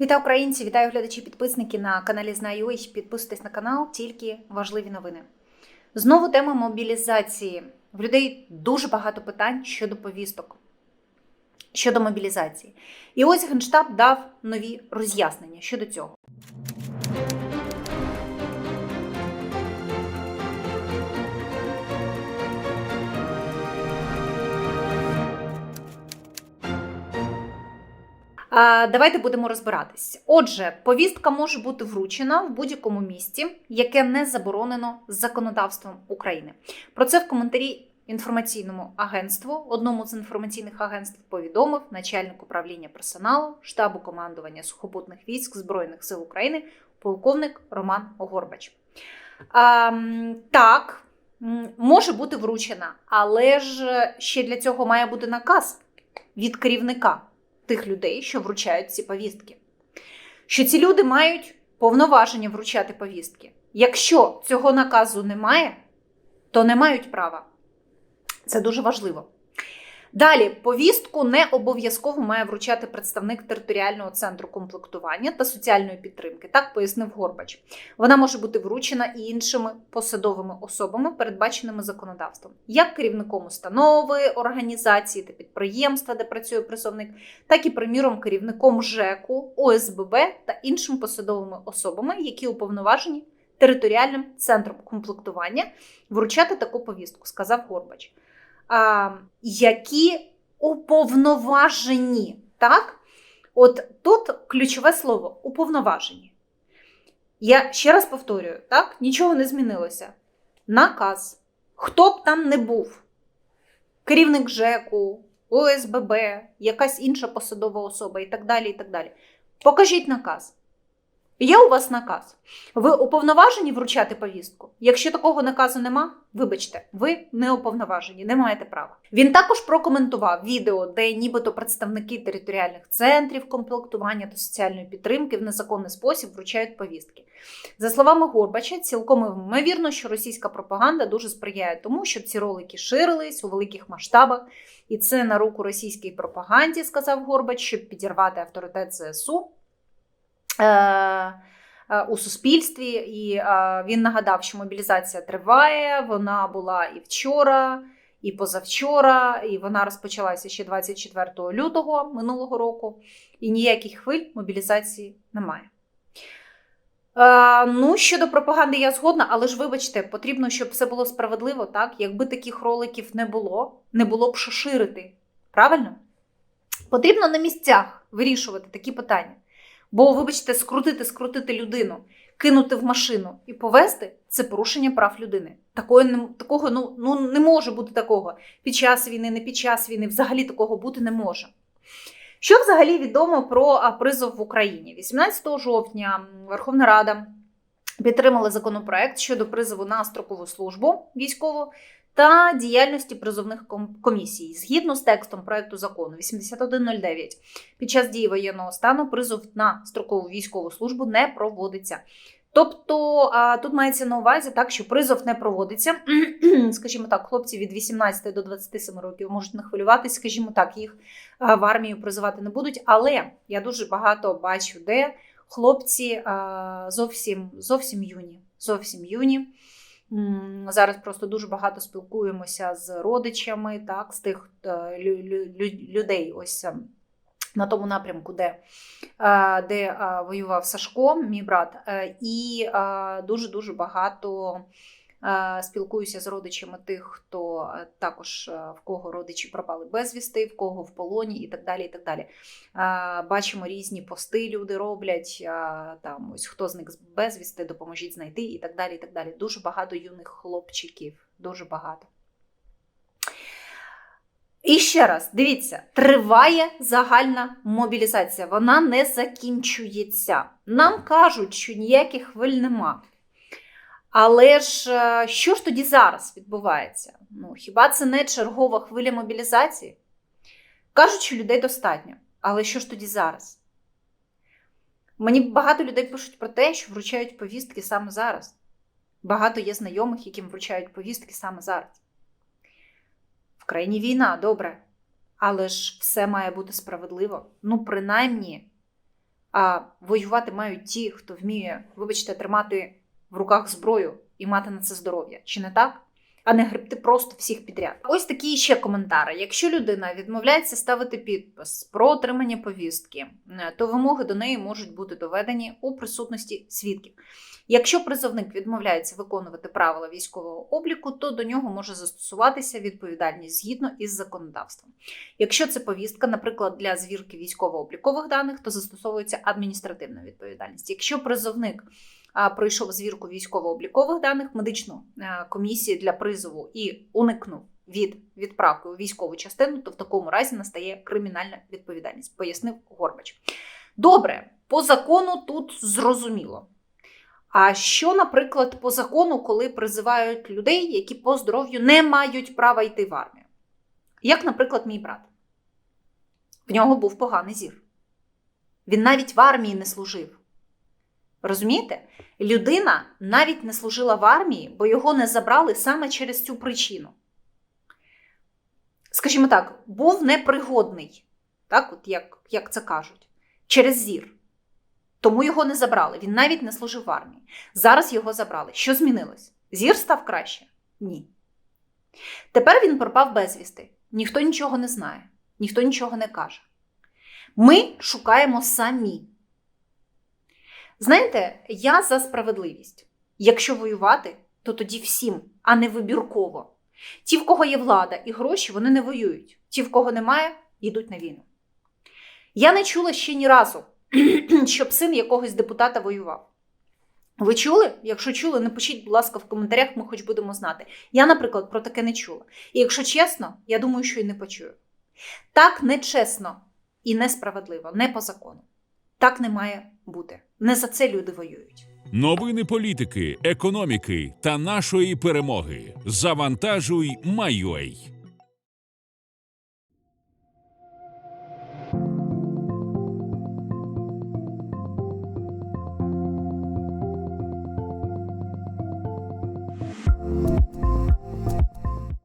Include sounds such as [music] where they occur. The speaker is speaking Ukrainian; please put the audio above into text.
Вітаю українці, вітаю глядачі, підписники на каналі Знаю. Підписуйтесь на канал, тільки важливі новини. Знову тема мобілізації. В людей дуже багато питань щодо повісток, щодо мобілізації. І ось Генштаб дав нові роз'яснення щодо цього. Давайте будемо розбиратись. Отже, повістка може бути вручена в будь-якому місті, яке не заборонено законодавством України. Про це в коментарі інформаційному агентству, одному з інформаційних агентств, повідомив начальник управління персоналу штабу командування сухопутних військ Збройних сил України, полковник Роман Горбач. А, так, може бути вручена, але ж ще для цього має бути наказ від керівника тих людей, що вручають ці повістки. Що ці люди мають повноваження вручати повістки. Якщо цього наказу немає, то не мають права. Це дуже важливо. Далі, повістку не обов'язково має вручати представник територіального центру комплектування та соціальної підтримки, так пояснив Горбач. Вона може бути вручена і іншими посадовими особами, передбаченими законодавством, як керівником установи, організації та підприємства, де працює призовник, так і, приміром, керівником ЖЕКу, ОСББ та іншими посадовими особами, які уповноважені територіальним центром комплектування вручати таку повістку, сказав Горбач які уповноважені. Так? От тут ключове слово уповноважені. Я ще раз повторюю, так? нічого не змінилося. Наказ. Хто б там не був, керівник ЖЕКу, ОСББ, якась інша посадова особа і так далі. і так далі. Покажіть наказ. Є у вас наказ. Ви уповноважені вручати повістку? Якщо такого наказу нема, вибачте, ви не уповноважені, не маєте права. Він також прокоментував відео, де нібито представники територіальних центрів комплектування та соціальної підтримки в незаконний спосіб вручають повістки. За словами Горбача, цілком ймовірно, що російська пропаганда дуже сприяє тому, щоб ці ролики ширились у великих масштабах, і це на руку російській пропаганді, сказав Горбач, щоб підірвати авторитет ЗСУ. У суспільстві, і він нагадав, що мобілізація триває. Вона була і вчора, і позавчора, і вона розпочалася ще 24 лютого минулого року. І ніяких хвиль мобілізації немає. Ну, щодо пропаганди, я згодна, але ж вибачте, потрібно, щоб все було справедливо, так? Якби таких роликів не було, не було б що ширити. Правильно? Потрібно на місцях вирішувати такі питання. Бо, вибачте, скрутити, скрутити людину, кинути в машину і повезти це порушення прав людини. Такого, такого ну, ну, не може бути такого. Під час війни, не під час війни, взагалі такого бути не може. Що взагалі відомо про призов в Україні? 18 жовтня Верховна Рада підтримала законопроект щодо призову на строкову службу військову та діяльності призовних комісій. Згідно з текстом проекту закону 8109, під час дії воєнного стану призов на строкову військову службу не проводиться. Тобто тут мається на увазі так, що призов не проводиться. [clears throat] Скажімо так, хлопці від 18 до 27 років можуть не хвилюватися, скажімо так, їх в армію призивати не будуть. Але я дуже багато бачу, де хлопці зовсім зовсім юні. Зовсім юні. Зараз просто дуже багато спілкуємося з родичами, так, з тих е, людей, ось ем, на тому напрямку, де е, де е, воював Сашко, мій брат, і дуже-дуже багато спілкуюся з родичами тих, хто також в кого родичі пропали безвісти, в кого в полоні і так далі. і так далі. Бачимо різні пости, люди роблять, там ось хто зник безвісти, допоможіть знайти і так далі. і так далі. Дуже багато юних хлопчиків, дуже багато. І ще раз, дивіться, триває загальна мобілізація, вона не закінчується. Нам кажуть, що ніяких хвиль нема. Але ж е, що ж тоді зараз відбувається? Ну, Хіба це не чергова хвиля мобілізації? Кажуть, що людей достатньо. Але що ж тоді зараз? Мені багато людей пишуть про те, що вручають повістки саме зараз. Багато є знайомих, яким вручають повістки саме зараз. В країні війна, добре. Але ж все має бути справедливо. Ну, принаймні, А воювати мають ті, хто вміє, вибачте, тримати в руках зброю і мати на це здоров'я. Чи не так? А не гребти просто всіх підряд. Ось такі ще коментари. Якщо людина відмовляється ставити підпис про отримання повістки, е, то вимоги до неї можуть бути доведені у присутності свідків. Якщо призовник відмовляється виконувати правила військового обліку, то до нього може застосуватися відповідальність згідно із законодавством. Якщо це повістка, наприклад, для звірки військово-облікових даних, то застосовується адміністративна відповідальність. Якщо призовник пройшов звірку військово-облікових даних, медичну е, комісію для призову і уникнув від відправки у військову частину, то в такому разі настає кримінальна відповідальність, пояснив Горбач. Добре, по закону тут зрозуміло. А що, наприклад, по закону, коли призивають людей, які по здоров'ю не мають права йти в армію? Як, наприклад, мій брат. В нього був поганий зір. Він навіть в армії не служив. Розумієте? Людина навіть не служила в армії, бо його не забрали саме через цю причину. Скажімо так, був непригодний, так, от як, як це кажуть, через зір. Тому його не забрали. Він навіть не служив в армії. Зараз його забрали. Що змінилось? Зір став краще? Ні. Тепер він пропав безвісти. Ніхто нічого не знає, ніхто нічого не каже. Ми шукаємо самі. Знаєте, я за справедливість. Якщо воювати, то тоді всім, а не вибірково. Ті, в кого є влада і гроші, вони не воюють. Ті, в кого немає, йдуть на війну. Я не чула ще ні разу, [clears throat] щоб син якогось депутата воював. Ви чули? Якщо чули, напишіть, будь ласка, в коментарях, ми хоч будемо знати. Я, наприклад, про таке не чула. І якщо чесно, я думаю, що і не почую. Так нечесно і несправедливо, не по закону. Так не має бути. Не за це люди воюють. Новини політики, економіки та нашої перемоги. Завантажуй, Майой.